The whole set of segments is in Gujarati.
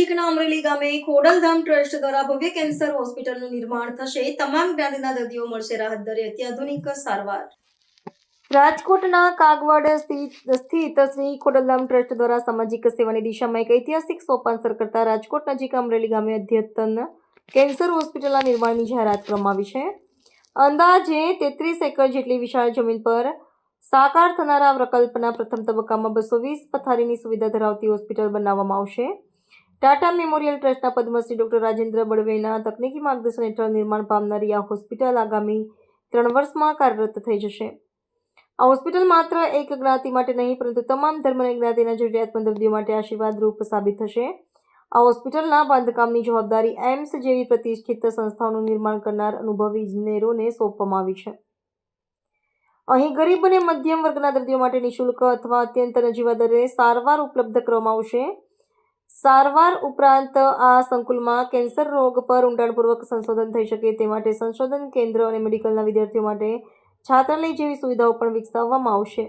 નજીકના અમરેલી ગામે ખોડલધામ ટ્રસ્ટ દ્વારા ભવ્ય કેન્સર હોસ્પિટલનું નિર્માણ થશે તમામ જ્ઞાતિના દર્દીઓ મળશે રાહત દરે અત્યાધુનિક સારવાર રાજકોટના કાગવાડ સ્થિત શ્રી ખોડલધામ ટ્રસ્ટ દ્વારા સામાજિક સેવાની દિશામાં એક ઐતિહાસિક સોપાન સર કરતા રાજકોટ નજીક અમરેલી ગામે અધ્યતન કેન્સર હોસ્પિટલના નિર્માણની જાહેરાત કરવામાં આવી છે અંદાજે તેત્રીસ એકર જેટલી વિશાળ જમીન પર સાકાર થનારા પ્રકલ્પના પ્રથમ તબક્કામાં બસો વીસ પથારીની સુવિધા ધરાવતી હોસ્પિટલ બનાવવામાં આવશે ટાટા મેમોરિયલ ટ્રસ્ટના પદ્મશ્રી ડોક્ટર રાજેન્દ્ર બળવેના તકનીકી માર્ગદર્શન હેઠળ નિર્માણ પામનારી આ હોસ્પિટલ આગામી ત્રણ વર્ષમાં કાર્યરત થઈ જશે આ હોસ્પિટલ માત્ર એક જ્ઞાતિ માટે નહીં પરંતુ તમામ ધર્મની જ્ઞાતિના જરૂરિયાતમંદ દર્દીઓ માટે આશીર્વાદરૂપ સાબિત થશે આ હોસ્પિટલના બાંધકામની જવાબદારી એમ્સ જેવી પ્રતિષ્ઠિત સંસ્થાઓનું નિર્માણ કરનાર અનુભવી ઇજનેરોને સોંપવામાં આવી છે અહીં ગરીબ અને મધ્યમ વર્ગના દર્દીઓ માટે નિઃશુલ્ક અથવા અત્યંત નજીવા દરે સારવાર ઉપલબ્ધ કરવામાં આવશે સારવાર ઉપરાંત આ સંકુલમાં કેન્સર રોગ પર ઊંડાણપૂર્વક સંશોધન થઈ શકે તે માટે સંશોધન કેન્દ્ર અને મેડિકલના વિદ્યાર્થીઓ માટે છાત્રાલય જેવી સુવિધાઓ પણ વિકસાવવામાં આવશે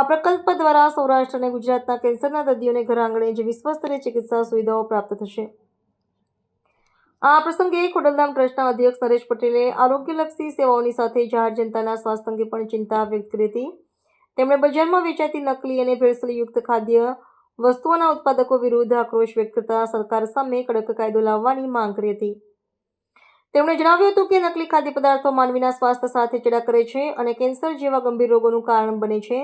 આ પ્રકલ્પ દ્વારા સૌરાષ્ટ્ર અને ગુજરાતના કેન્સરના દર્દીઓને ઘર આંગણે જેવી વિશ્વસ્તરે ચિકિત્સા સુવિધાઓ પ્રાપ્ત થશે આ પ્રસંગે ખોડલધામ ટ્રસ્ટના અધ્યક્ષ નરેશ પટેલે આરોગ્યલક્ષી સેવાઓની સાથે જાહેર જનતાના સ્વાસ્થ્ય અંગે પણ ચિંતા વ્યક્ત કરી હતી તેમણે બજારમાં વેચાતી નકલી અને ભેળસેળયુક્ત ખાદ્ય વસ્તુઓના ઉત્પાદકો વિરુદ્ધ આક્રોશ વ્યક્ત કરતા સરકાર સામે કડક કાયદો લાવવાની માંગ કરી હતી તેમણે જણાવ્યું હતું કે નકલી ખાદ્ય પદાર્થો માનવીના સ્વાસ્થ્ય સાથે ચેડા કરે છે અને કેન્સર જેવા ગંભીર રોગોનું કારણ બને છે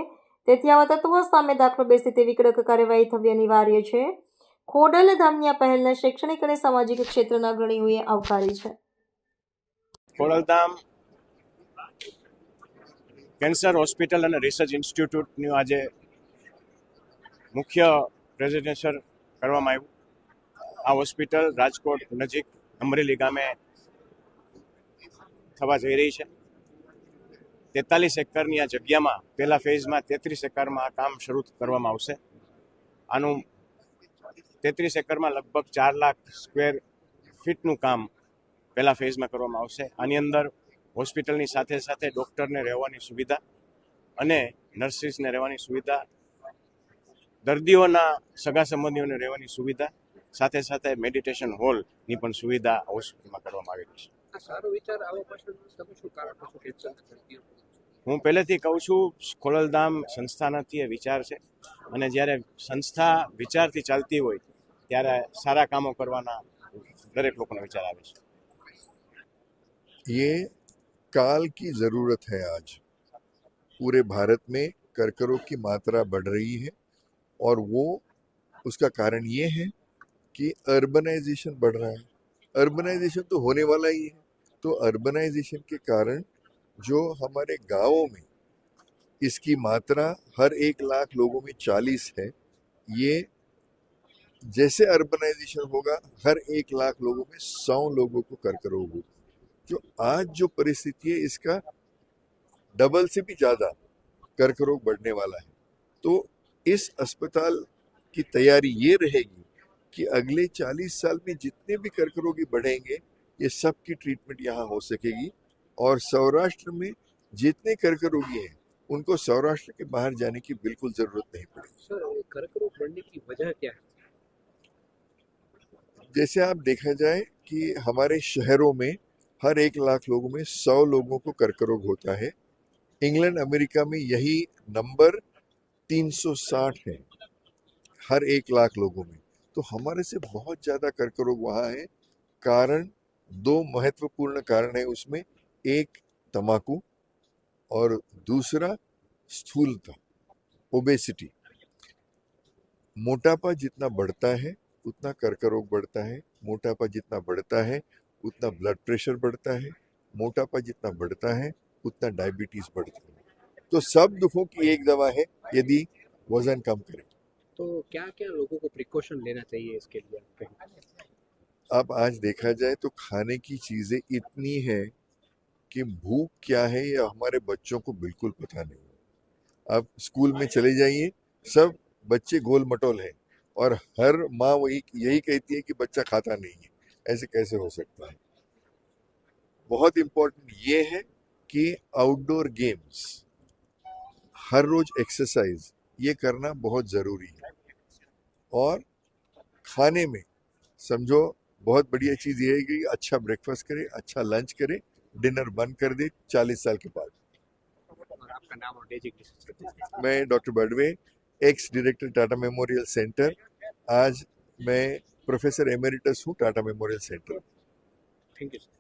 તેથી આવા તત્વો સામે દાખલો બેસે તેવી કડક કાર્યવાહી થવી અનિવાર્ય છે ખોડલ ધામની આ પહેલને શૈક્ષણિક અને સામાજિક ક્ષેત્રના ગણીઓએ આવકારી છે ખોડલધામ કેન્સર હોસ્પિટલ અને રિસર્ચ ઇન્સ્ટિટ્યૂટનું આજે મુખ્ય પ્રેઝન્ટેશન કરવામાં આવ્યું આ હોસ્પિટલ રાજકોટ નજીક અમરેલી ગામે થવા જઈ રહી છે તેતાલીસ એકરની આ જગ્યામાં પહેલા ફેઝમાં તેત્રીસ એકરમાં આ કામ શરૂ કરવામાં આવશે આનું તેત્રીસ એકરમાં લગભગ ચાર લાખ સ્ક્વેર ફીટનું કામ પહેલા ફેઝમાં કરવામાં આવશે આની અંદર હોસ્પિટલની સાથે સાથે ડૉક્ટરને રહેવાની સુવિધા અને નર્સિસને રહેવાની સુવિધા દર્દીઓના સગા સંબંધીઓને રહેવાની સુવિધા સાથે સાથે મેડિટેશન હોલ ની પણ સુવિધા હોસ્પિટલમાં કરવા માંગે છે હું પહેલેથી કહું છું ખોલલદામ સંસ્થાનાથી એ વિચાર છે અને જ્યારે સંસ્થા વિચારથી ચાલતી હોય ત્યારે સારા કામો કરવાના દરેક લોકોનો વિચાર આવે છે એ કાલની જરૂરત છે આજ پورے ભારત મેં કર્કરોની માત્રા बढ़ રહી છે और वो उसका कारण ये है कि अर्बनाइजेशन बढ़ रहा है अर्बनाइजेशन तो होने वाला ही है तो अर्बनाइजेशन के कारण जो हमारे गांवों में इसकी मात्रा हर एक लाख लोगों में चालीस है ये जैसे अर्बनाइजेशन होगा हर एक लाख लोगों में सौ लोगों को कर्क रोग होगा जो आज जो परिस्थिति है इसका डबल से भी ज़्यादा कर्क रोग बढ़ने वाला है तो इस अस्पताल की तैयारी ये रहेगी कि अगले 40 साल में जितने भी कर्क रोगी बढ़ेंगे ये सब की ट्रीटमेंट यहाँ हो सकेगी और सौराष्ट्र में जितने कर्क रोगी हैं उनको सौराष्ट्र के बाहर जाने की बिल्कुल जरूरत नहीं पड़ेगी कर्क रोग बढ़ने की वजह क्या है जैसे आप देखा जाए कि हमारे शहरों में हर एक लाख लोगों में सौ लोगों को कर्क रोग होता है इंग्लैंड अमेरिका में यही नंबर 360 है हर एक लाख लोगों में तो हमारे से बहुत ज़्यादा कर्क रोग वहाँ है कारण दो महत्वपूर्ण कारण है उसमें एक तमाकू और दूसरा स्थूलता ओबेसिटी मोटापा जितना बढ़ता है उतना कर्क रोग बढ़ता है मोटापा जितना बढ़ता है उतना ब्लड प्रेशर बढ़ता है मोटापा जितना बढ़ता है उतना डायबिटीज़ बढ़ता है तो सब दुखों की एक दवा है यदि वजन कम करें तो क्या क्या लोगों को प्रिकॉशन लेना चाहिए इसके लिए अब आज देखा जाए तो खाने की चीज़ें इतनी है कि भूख क्या है यह हमारे बच्चों को बिल्कुल पता नहीं है आप स्कूल में चले जाइए सब बच्चे गोल मटोल हैं और हर माँ वही यही कहती है कि बच्चा खाता नहीं है ऐसे कैसे हो सकता है बहुत इम्पोर्टेंट ये है कि आउटडोर गेम्स हर रोज एक्सरसाइज ये करना बहुत ज़रूरी है और खाने में समझो बहुत बढ़िया चीज़ ये है कि अच्छा ब्रेकफास्ट करें अच्छा लंच करें डिनर बंद कर दे चालीस साल के बाद मैं doctor Badwe ex director Tata Memorial Centre आज मैं प्रोफेसर एमेरिटस हूँ Tata Memorial Centre thank you